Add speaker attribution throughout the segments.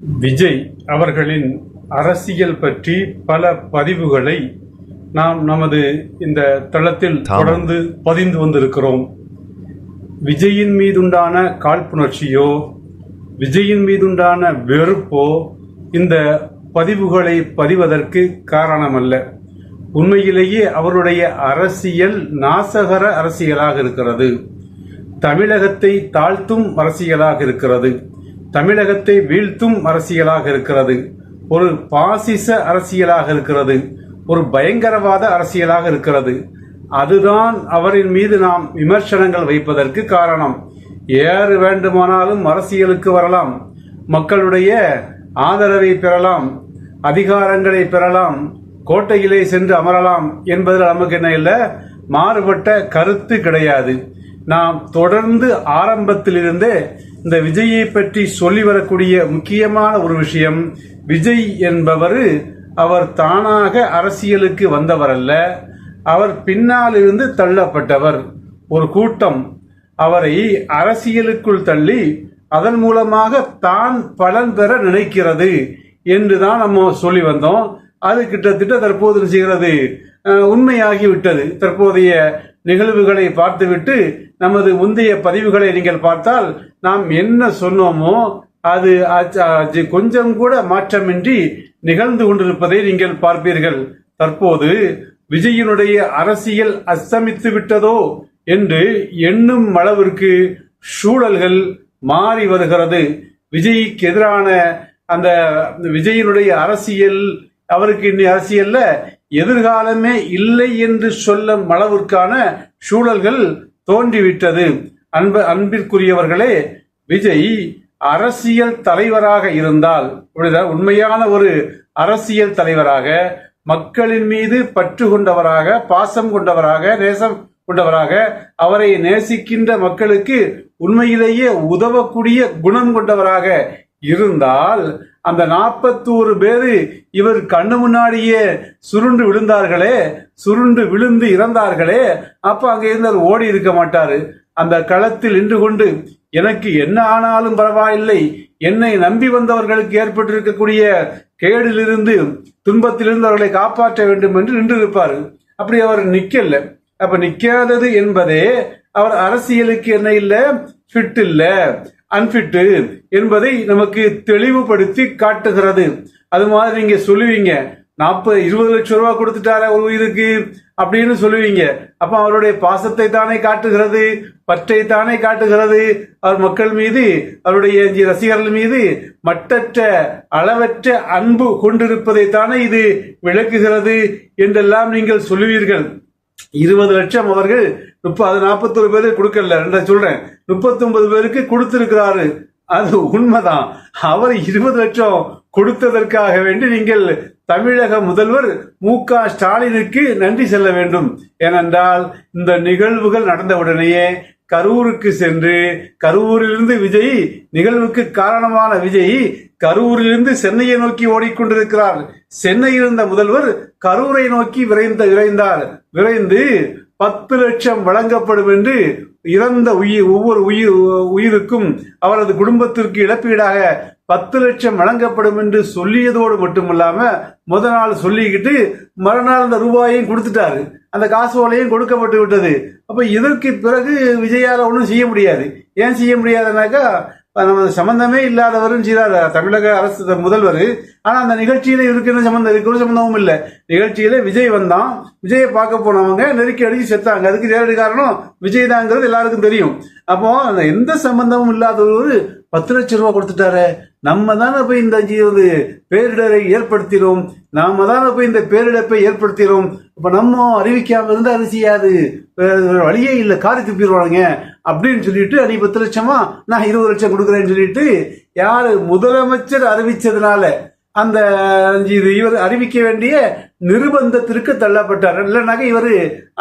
Speaker 1: விஜய் அவர்களின் அரசியல் பற்றி பல பதிவுகளை நாம் நமது இந்த தளத்தில் தொடர்ந்து பதிந்து வந்திருக்கிறோம். விஜயின் மீதுண்டான காழ்ப்புணர்ச்சியோ விஜயின் மீதுண்டான வெறுப்போ இந்த பதிவுகளை பதிவதற்கு காரணமல்ல. உண்மையிலேயே அவருடைய அரசியல் நாசகர அரசியலாக இருக்கிறது. தமிழகத்தை தாழ்த்தும் அரசியலாக இருக்கிறது. தமிழகத்தை வீழ்த்தும் அரசியலாக இருக்கிறது. ஒரு பாசிச அரசியலாக இருக்கிறது. ஒரு பயங்கரவாத அரசியலாக இருக்கிறது. அதுதான் அவரின் மீது நாம் விமர்சனங்கள் வைப்பதற்கு காரணம். யார் வேண்டுமானாலும் அரசியலுக்கு வரலாம். மக்களுடைய ஆதரவை பெறலாம். அதிகாரங்களை பெறலாம். கோட்டையிலே சென்று அமரலாம் என்பதில் நமக்கு என்ன இல்லை? மாறுபட்ட கருத்து கிடையாது. நாம் தொடர்ந்து ஆரம்பத்திலிருந்தே இந்த விஜயை பற்றி சொல்லி வரக்கூடிய முக்கியமான ஒரு விஷயம் விஜய் என்பவர் அவர் தானாக அரசியலுக்கு வந்தவர் அல்ல அவர் பின்னாலிருந்து தள்ளப்பட்டவர். ஒரு கூட்டம் அவரை அரசியலுக்குள் தள்ளி அதன் மூலமாக தான் பலன் பெற நினைக்கிறது என்று தான் நம்ம சொல்லி வந்தோம். அது கிட்டத்தட்ட தற்போது செய்கிறது? உண்மையாகிவிட்டது தற்போதைய நிகழ்வுகளை பார்த்துவிட்டு நமது முந்தைய பதிவுகளை நீங்கள் பார்த்தால் நாம் என்ன சொன்னோமோ அது கொஞ்சம் கூட மாற்றமின்றி நிகழ்ந்து கொண்டிருப்பதை நீங்கள் பார்ப்பீர்கள். தற்போது விஜயினுடைய அரசியல் அஸ்தமித்து விட்டதோ என்று எண்ணும் அளவிற்கு சூழல்கள் மாறி வருகிறது. விஜய்க்கு எதிரான அந்த விஜயினுடைய அரசியல் அவருக்கு இன்னி அரசியல்ல எதிர்காலமே இல்லை என்று சொல்லும் அளவிற்கான சூழல்கள் தோன்றிவிட்டது. அன்ப அன்பிற்குரியவர்களே விஜய் அரசியல் தலைவராக இருந்தால் உண்மையான ஒரு அரசியல் தலைவராக மக்களின் மீது பற்று கொண்டவராக பாசம் கொண்டவராக நேசம் கொண்டவராக அவரை நேசிக்கின்ற மக்களுக்கு உண்மையிலேயே உதவக்கூடிய குணம் கொண்டவராக இருந்தால் அந்த நாற்பத்தோரு பேரு இவர் கண்ணு முன்னாடியே சுருண்டு விழுந்தார்களே சுருண்டு விழுந்து இறந்தார்களே அப்ப அங்க இருந்தவர் ஓடி இருக்க மாட்டாரு. அந்த களத்தில் நின்று கொண்டு எனக்கு என்ன ஆனாலும் பரவாயில்லை என்னை நம்பி வந்தவர்களுக்கு ஏற்பட்டிருக்கக்கூடிய கேடிலிருந்து துன்பத்திலிருந்து அவர்களை காப்பாற்ற வேண்டும் என்று நின்று இருப்பார் அப்படி அவர் நிக்கல. அப்ப நிக்காதது என்பதே அவர் அரசியலுக்கு என்ன இல்ல ஃபிட் இல்ல. அன்பிட்டு என்பதை நமக்கு தெளிவுபடுத்தி காட்டுகிறது. அது மாதிரி நீங்க சொல்லுவீங்க நாற்பது இருபது லட்சம் ரூபாய் கொடுத்துட்டார ஒரு உயிருக்கு அப்படின்னு சொல்லுவீங்க. அப்ப அவருடைய பாசத்தை தானே காட்டுகிறது பற்றை தானே காட்டுகிறது. அவர் மக்கள் மீது அவருடைய ரசிகர்கள் மீது மட்டற்ற அளவற்ற அன்பு கொண்டிருப்பதை தானே இது விளக்குகிறது என்றெல்லாம் நீங்கள் சொல்லுவீர்கள். இருபது லட்சம் அவர்கள் முப்பது நாற்பத்தொரு பேருக்கு கொடுக்கல. என்ற சொல்றேன். முப்பத்தி ஒன்பது பேருக்கு கொடுத்திருக்கிறாரு. அது உண்மைதான். அவர் இருபது லட்சம் கொடுத்ததற்காக வேண்டி நீங்கள் தமிழக முதல்வர் மு க ஸ்டாலினுக்கு நன்றி செல்ல வேண்டும். ஏனென்றால் இந்த நிகழ்வுகள் நடந்தவுடனேயே கரூருக்கு சென்று கரூரிலிருந்து விஜய் நிகழ்வுக்கு காரணமான விஜய் கரூரிலிருந்து சென்னையை நோக்கி ஓடிக்கொண்டிருக்கிறார். சென்னையில் இருந்த முதல்வர் கரூரை நோக்கி விரைந்த விரைந்தார். விரைந்து பத்து லட்சம் வழங்கப்படும் என்று இறந்த உயிர் ஒவ்வொரு உயிர் உயிருக்கும் அவரது குடும்பத்திற்கு இழப்பீடாக பத்து லட்சம் வழங்கப்படும் என்று சொல்லியதோடு மட்டுமல்லாம முத நாள் சொல்லிக்கிட்டு மறுநாள் அந்த ரூபாயையும் கொடுத்துட்டாரு. அந்த காசு ஓலையும் கொடுக்கப்பட்டு விட்டது அப்ப இதற்கு பிறகு விஜயால ஒன்றும் செய்ய முடியாது. ஏன் செய்ய முடியாதுனாக்கா நம்ம சம்பந்தமே இல்லாதவரும் செய்தார். தமிழக அரசு முதல்வர். ஆனா அந்த நிகழ்ச்சியில இவருக்கு என்ன சம்பந்தம்? இருக்கு ஒரு சம்பந்தமும் இல்லை. நிகழ்ச்சியில விஜய் வந்தான். விஜயை பார்க்க போனவங்க நெருக்கி அடிச்சு செத்தாங்க. அதுக்கு நேரடி காரணம் விஜய் தாங்கிறது எல்லாருக்கும் தெரியும். அப்போ அந்த எந்த சம்பந்தமும் இல்லாத ஒரு பத்து லட்சம் ரூபாய் கொடுத்துட்டாரு. நம்ம தானே போய் இந்த இது பேரிடரை ஏற்படுத்தினோம். நாம தானே போய் இந்த பேரிழப்பை ஏற்படுத்தினோம். இப்போ நம்ம அறிவிக்காம இருந்தா அது செய்யாது? வழியே இல்லை. காரி துப்பிடுவானுங்க. அப்படின்னு சொல்லிட்டு அன்னைக்கு பத்து லட்சமா நான் இருபது லட்சம் கொடுக்குறேன்னு சொல்லிட்டு யாரு முதலமைச்சர் அறிவிச்சதுனால அந்த இது இவர் அறிவிக்க வேண்டிய நிர்பந்தத்திற்கு தள்ளப்பட்டார். இல்லைனாக்க இவர்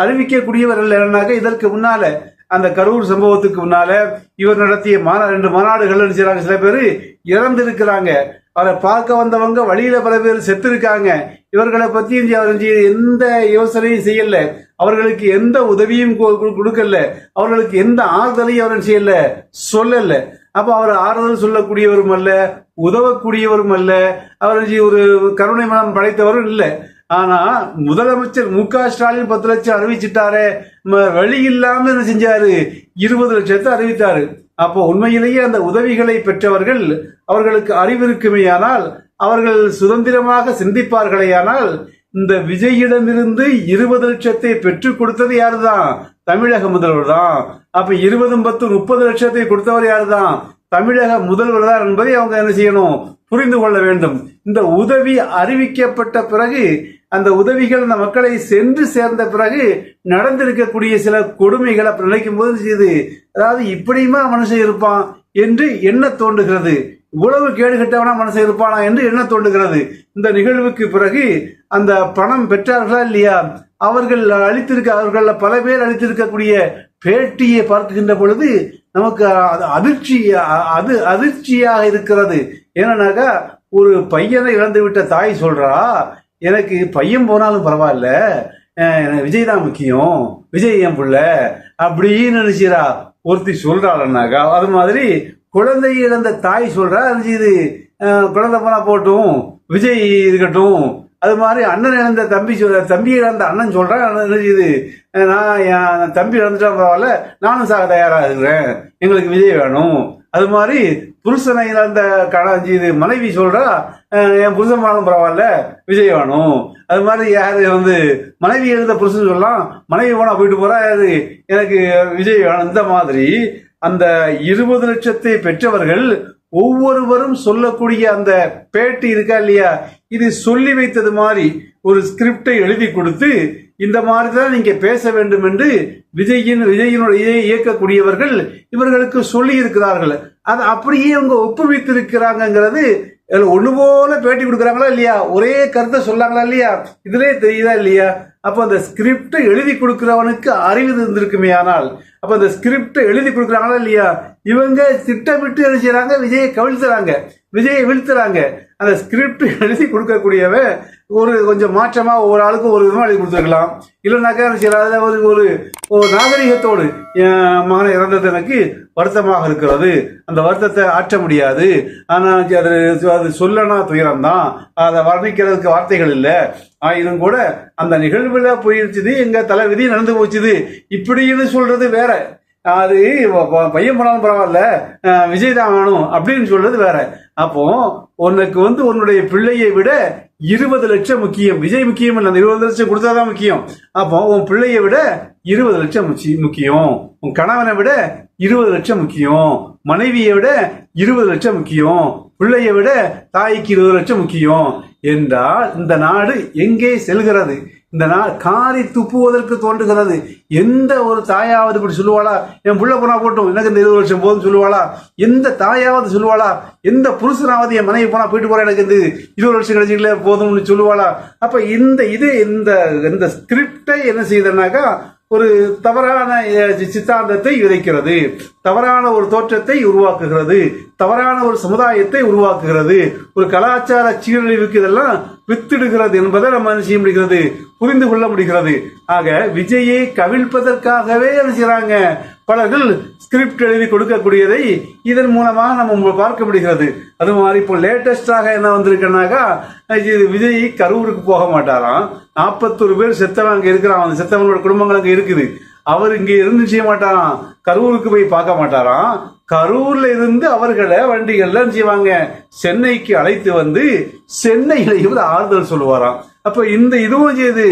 Speaker 1: அறிவிக்கக்கூடியவர் இல்லைனாக்க இதற்கு முன்னால அந்த கரூர் சம்பவத்துக்கு முன்னால இவர் நடத்திய மாநா ரெண்டு மாநாடுகள் செய்யறாங்க சில பேர் இறந்திருக்கிறாங்க. அவரை பார்க்க வந்தவங்க வழியில பல பேர் செத்து இருக்காங்க இவர்களை பத்தி எந்த யோசனையும் செய்யல. அவர்களுக்கு எந்த உதவியும் கொ- கொடுக்கல. அவர்களுக்கு எந்த ஆறுதலையும் அவர் செய்யல? சொல்லல. அப்ப அவர் ஆறுதல் சொல்லக்கூடியவரும் அல்ல உதவக்கூடியவரும் அல்ல. அவர் ஒரு கருணை மனம் படைத்தவரும் இல்லை. ஆனா முதலமைச்சர் மு க ஸ்டாலின் பத்து லட்சம் அறிவிச்சிட்டாரே. ம- வழி இல்லாம என்ன செஞ்சாரு? இருபது லட்சத்தை அறிவித்தாரு. அப்போ உண்மையிலேயே அந்த உதவிகளை பெற்றவர்கள் அவர்களுக்கு அறிவு இருக்குமேயானால் அவர்கள் சுதந்திரமாக சிந்திப்பார்களேயானால் இந்த விஜயிடமிருந்து இருபது லட்சத்தை பெற்றுக் கொடுத்தது யாருதான்? தமிழக முதல்வர் தான். அப்ப இருபதும் பத்து முப்பது லட்சத்தை கொடுத்தவர் யாருதான்? தமிழக முதல்வர் தான் என்பதை அவங்க என்ன செய்யணும்? புரிந்து கொள்ள வேண்டும். இந்த உதவி அறிவிக்கப்பட்ட பிறகு அந்த உதவிகள் அந்த மக்களை சென்று சேர்ந்த பிறகு நடந்திருக்கக்கூடிய சில கொடுமைகளை நினைக்கும் போது செய்து அதாவது இப்படியுமா மனுஷன் இருப்பான் என்று என்ன தோன்றுகிறது? இவ்வளவு கேடு கட்டவனா மனசை இருப்பானா என்று என்ன தோன்றுகிறது? இந்த நிகழ்வுக்கு பிறகு அந்த பணம் பெற்றார்களா இல்லையா? அவர்கள் அளித்திருக்க அவர்கள் பல பேர் அளித்திருக்கக்கூடிய பேட்டியை பார்க்கின்ற பொழுது நமக்கு அது அதிர்ச்சி அது அதிர்ச்சியாக இருக்கிறது. ஏன்னாக்கா ஒரு பையனை இழந்து விட்ட தாய் சொல்றா எனக்கு பையன் போனாலும் பரவாயில்ல. எனக்கு விஜய் தான் முக்கியம். விஜய் என் பிள்ள அப்படின்னு நினைச்சிரா ஒருத்தி சொல்றாள்னாக்கா அது மாதிரி குழந்தை இழந்த தாய் சொல்றா இது குழந்தை போனா போட்டும் விஜய் இருக்கட்டும். அது மாதிரி அண்ணன் இழந்த தம்பி சொல்ற தம்பி இழந்த அண்ணன் சொல்றேன் இது நான் என் தம்பி இழந்துட்டா பரவாயில்ல நானும் சாக தயாராக இருக்கிறேன். எங்களுக்கு விஜய் வேணும். அது மாதிரி புருஷனை அந்த கணஞ்சி இது மனைவி சொல்றா என் புருஷன் வேணும் பரவாயில்ல விஜய் வேணும் அது மாதிரி யாரு வந்து மனைவி எழுந்த புருஷன் சொல்லலாம் மனைவி போனா போயிட்டு போறா யாரு? எனக்கு விஜய் வேணும் இந்த மாதிரி அந்த இருபது லட்சத்தை பெற்றவர்கள் ஒவ்வொருவரும் சொல்லக்கூடிய அந்த பேட்டி இருக்கா இல்லையா? இது சொல்லி வைத்தது மாதிரி ஒரு ஸ்கிரிப்டை எழுதி கொடுத்து இந்த மாதிரி தான் நீங்க பேச வேண்டும் என்று விஜயின் விஜயினுடைய இயக்கக்கூடியவர்கள் இவர்களுக்கு சொல்லி இருக்கிறார்கள் அது அப்படியே அவங்க ஒப்புவித்திருக்கிறாங்கிறது இதுல ஒண்ணு போல பேட்டி கொடுக்குறாங்களா இல்லையா? ஒரே கருத்தை சொல்லாங்களா இல்லையா? இதுலயே தெரியுதா இல்லையா? அப்ப அந்த ஸ்கிரிப்டை எழுதி கொடுக்கிறவனுக்கு அறிவு இருந்திருக்குமே ஆனால் அப்ப அந்த ஸ்கிரிப்டை எழுதி கொடுக்குறாங்களா இல்லையா? இவங்க திட்டமிட்டு என்ன செய்றாங்க? விஜயை கவிழ்த்துறாங்க. விஜயை வீழ்த்துறாங்க. அந்த ஸ்கிரிப்ட் எழுதி கொடுக்கக்கூடியவன் ஒரு கொஞ்சம் மாற்றமாக ஒரு ஆளுக்கு ஒரு விதமாக எழுதி கொடுத்துருக்கலாம். இல்லைனாக்கா என்ன அதில் ஒரு ஒரு ஒரு நாகரிகத்தோடு என் மகனை இறந்தது எனக்கு வருத்தமாக இருக்கிறது. அந்த வருத்தத்தை ஆற்ற முடியாது. ஆனால் அது அது சொல்லனா துயரம் தான் அதை வர்ணிக்கிறதுக்கு வார்த்தைகள் இல்லை. ஆயினும் கூட அந்த நிகழ்வில் போயிருச்சுது எங்கள் தலைவிதி நடந்து போச்சுது. இப்படின்னு சொல்றது வேற. அது பையன் போனாலும் பரவாயில்ல விஜய் தான் வேணும் அப்படின்னு சொல்றது வேற. அப்போ உனக்கு வந்து உன்னுடைய பிள்ளையை விட இருபது லட்சம் முக்கியம். விஜய் முக்கியம் இல்லை அந்த இருபது லட்சம் கொடுத்தாதான் முக்கியம். அப்போ உன் பிள்ளையை விட இருபது லட்சம் முக்கியம். உன் கணவனை விட இருபது லட்சம் முக்கியம். மனைவியை விட இருபது லட்சம் முக்கியம். பிள்ளையை விட தாய்க்கு இருபது லட்சம் முக்கியம். என்றால் இந்த நாடு எங்கே செல்கிறது? இந்த நாள் காரி துப்புவதற்கு தோன்றுகிறது. எந்த ஒரு தாயாவது இப்படி சொல்லுவாளா? என் புள்ள போனா போட்டும். எனக்கு இந்த இருபது லட்சம் போதும் சொல்லுவாளா? எந்த தாயாவது சொல்லுவாளா? எந்த புருஷனாவது என் மனைவி போனா போயிட்டு போறேன் எனக்கு இந்த இருபது லட்சம் கிடைச்சிக்கல போதும்னு சொல்லுவாளா? அப்ப இந்த இது இந்த இந்த ஸ்கிரிப்டை என்ன செய்யுதுனாக்கா ஒரு தவறான சித்தாந்தத்தை விதைக்கிறது. தவறான ஒரு தோற்றத்தை உருவாக்குகிறது. தவறான ஒரு சமுதாயத்தை உருவாக்குகிறது. ஒரு கலாச்சார சீரழிவுக்கு இதெல்லாம் வித்திடுகிறது என்பதை நம்ம என்ன செய்ய முடிகிறது? புரிந்து கொள்ள முடிகிறது. ஆக விஜயை கவிழ்ப்பதற்காகவே என்ன செய்யறாங்க பலர்கள் ஸ்கிரிப்ட் எழுதி கொடுக்கக்கூடியதை இதன் மூலமாக நம்ம பார்க்க முடிகிறது. அது மாதிரி இப்போ லேட்டஸ்டாக என்ன வந்திருக்குன்னாக்கா இது விஜய் கரூருக்கு போக மாட்டாராம். நாற்பத்தொரு பேர் செத்தவன் அங்கே இருக்கிறான். அந்த செத்தவனோட குடும்பங்கள் அங்கே இருக்குது. அவர் இங்கே இருந்து செய்ய மாட்டாராம். கரூருக்கு போய் பார்க்க மாட்டாராம். கரூர்ல இருந்து அவர்களை வண்டிகள்ல செய்வாங்க? சென்னைக்கு அழைத்து வந்து சென்னையில இவர் ஆறுதல் சொல்லுவாராம். அப்ப இந்த இதுவும் செய்து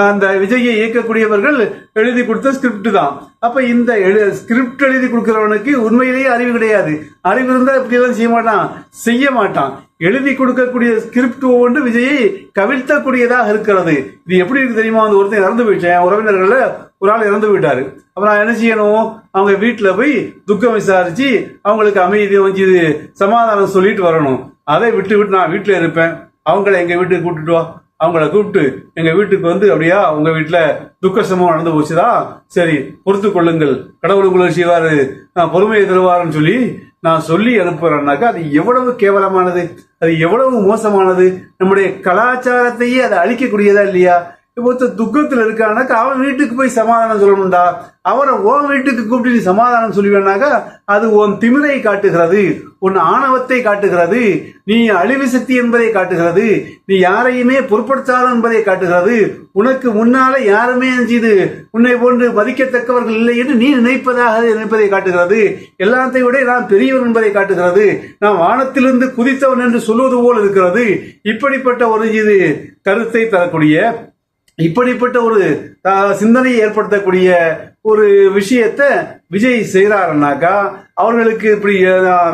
Speaker 1: அந்த விஜயை இயக்கக்கூடியவர்கள் எழுதி கொடுத்த ஸ்கிரிப்ட் தான். அப்ப இந்த ஸ்கிரிப்ட் எழுதி கொடுக்கிறவனுக்கு உண்மையிலேயே அறிவு கிடையாது. அறிவு இருந்தா இப்படி எல்லாம் செய்ய மாட்டான். செய்ய மாட்டான். எழுதி கொடுக்கக்கூடிய ஸ்கிரிப்ட் ஒவ்வொன்று விஜயை கவிழ்த்தக்கூடியதாக இருக்கிறது. இது எப்படி இருக்கு தெரியுமா? அந்த ஒருத்தன் இறந்து போயிட்டேன் உறவினர்களில் ஒரு ஆள் இறந்து போயிட்டாரு. அப்ப நான் என்ன செய்யணும்? அவங்க வீட்டுல போய் துக்கம் விசாரிச்சு அவங்களுக்கு அமைதி வந்து சமாதானம் சொல்லிட்டு வரணும். அதை விட்டு விட்டு நான் வீட்டுல இருப்பேன். அவங்கள எங்க வீட்டுக்கு கூட்டிட்டு வா. அவங்கள கூப்பிட்டு எங்க வீட்டுக்கு வந்து அப்படியா? உங்க வீட்டுல துக்க சம்பவம் நடந்து போச்சுதா சரி பொறுத்து கொள்ளுங்கள். கடவுள் உங்களுக்கு செய்வாரு. நான் பொறுமையை தருவாருன்னு சொல்லி நான் சொல்லி அனுப்புறேன்னாக்கா அது எவ்வளவு கேவலமானது? அது எவ்வளவு மோசமானது? நம்முடைய கலாச்சாரத்தையே அதை அழிக்கக்கூடியதா இல்லையா?
Speaker 2: இப்போ ஒருத்தர் துக்கத்தில் இருக்கானாக்கா அவன் வீட்டுக்கு போய் சமாதானம் சொல்லணும்டா. அவரை உன் வீட்டுக்கு கூப்பிட்டு நீ சமாதானம் சொல்லுவேனாக்கா அது உன் திமிரை காட்டுகிறது உன் ஆணவத்தை காட்டுகிறது நீ அழிவு சக்தி என்பதை காட்டுகிறது நீ யாரையுமே பொருட்படுத்தாத என்பதை காட்டுகிறது. உனக்கு முன்னால யாருமே செய்து உன்னை போன்று மதிக்கத்தக்கவர்கள் இல்லை என்று நீ நினைப்பதாக நினைப்பதை காட்டுகிறது. எல்லாத்தையும் விட நான் பெரியவன் என்பதை காட்டுகிறது. நான் வானத்திலிருந்து குதித்தவன் என்று சொல்வது போல் இருக்கிறது. இப்படிப்பட்ட ஒரு இது கருத்தை தரக்கூடிய இப்படிப்பட்ட ஒரு சிந்தனையை ஏற்படுத்தக்கூடிய ஒரு விஷயத்த விஜய் செய்கிறாருனாக்கா அவர்களுக்கு இப்படி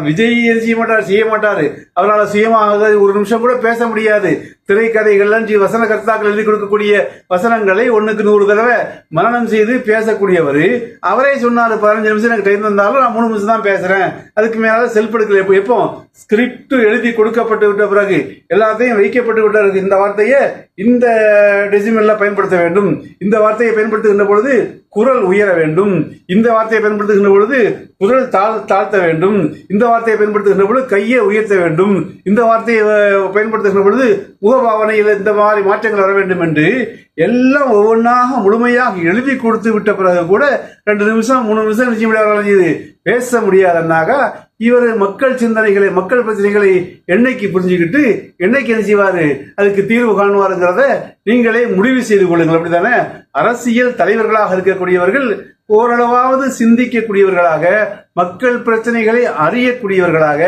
Speaker 2: விஜய் செய்ய மாட்டார் செய்ய மாட்டாரு. அவரால் சுயமாக ஒரு நிமிஷம் கூட பேச முடியாது. திரைக்கதைகள்லாம் ஜி- வசன கர்த்தாக்கள் எழுதி கொடுக்கக்கூடிய வசனங்களை ஒண்ணுக்கு நூறு தடவை மரணம் செய்து பேசக்கூடியவர். அவரே சொன்னாரு பதினஞ்சு நிமிஷம் எனக்கு டைம் தந்தாலும் நான் மூணு நிமிஷம் தான் பேசுறேன். அதுக்கு மேல செல்ஃப் எடுக்கல. எப்போ எப்போ? ஸ்கிரிப்ட் எழுதி கொடுக்கப்பட்டு விட்ட பிறகு எல்லாத்தையும் வைக்கப்பட்டு விட்டார் இந்த வார்த்தையை இந்த டெசிமல்ல பயன்படுத்த வேண்டும். இந்த வார்த்தையை பயன்படுத்துகின்ற பொழுது குரல் உயர வேண்டும். இந்த வார்த்தையை பயன்படுத்துகின்ற பொழுது குரல் தாழ் தாழ்த்த வேண்டும். இந்த வார்த்தையை பயன்படுத்துகின்ற பொழுது கையை உயர்த்த வேண்டும். இந்த வார்த்தையை பயன்படுத்துகின்ற பொழுது பாவனையில் இந்த மாதிரி மாற்றங்கள் வர வேண்டும் என்று எல்லாம் ஒவ்வொன்றாக முழுமையாக எழுதி கொடுத்து விட்ட பிறகு கூட ரெண்டு நிமிஷம் மூணு நிமிஷம் நிச்சயம் முடியாது பேச முடியாதன்னாக்கா இவர் மக்கள் சிந்தனைகளை மக்கள் பிரச்சனைகளை என்னைக்கு புரிஞ்சுக்கிட்டு என்னைக்கு என்ன செய்வார்? அதுக்கு தீர்வு காணுவாருங்கிறத நீங்களே முடிவு செய்து கொள்ளுங்கள். அப்படித்தானே? அரசியல் தலைவர்களாக இருக்கக்கூடியவர்கள் ஓரளவாவது சிந்திக்கக்கூடியவர்களாக மக்கள் பிரச்சனைகளை அறியக்கூடியவர்களாக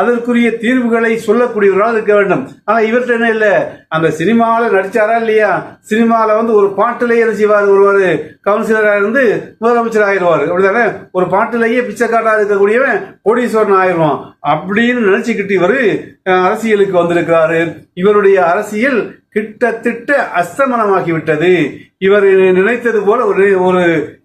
Speaker 2: அதற்குரிய தீர்வுகளை சொல்லக்கூடியவர்களாக இருக்க வேண்டும். ஆனா இவர்கிட்ட என்ன இல்லை? அந்த சினிமாவில் நடிச்சாரா இல்லையா? சினிமாவில் வந்து ஒரு பாட்டிலேயே என்ன செய்வார்? ஒருவர் கவுன்சிலராக இருந்து முதலமைச்சர் ஆயிடுவார். அப்படிதானே ஒரு பாட்டிலேயே பிச்சைக்காட்டாக இருக்கக்கூடியவன் கோடீஸ்வரன் ஆயிடுவான். அப்படின்னு நினைச்சுக்கிட்டு இவர் அரசியலுக்கு வந்திருக்கிறாரு. இவருடைய அரசியல் கிட்டத்தட்ட அஸ்தமனமாகிவிட்டது இவர் நினைத்தது போல ஒரு ஒரு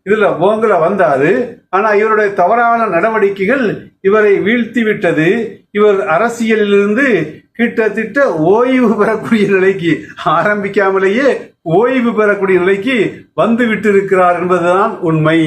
Speaker 2: இதுல ஓங்கல வந்தாரு ஆனா இவருடைய தவறான நடவடிக்கைகள் இவரை வீழ்த்தி விட்டது இவர் அரசியலிலிருந்து கிட்டத்தட்ட ஓய்வு பெறக்கூடிய நிலைக்கு ஆரம்பிக்காமலேயே ஓய்வு பெறக்கூடிய நிலைக்கு வந்து விட்டிருக்கிறார் என்பதுதான் உண்மை.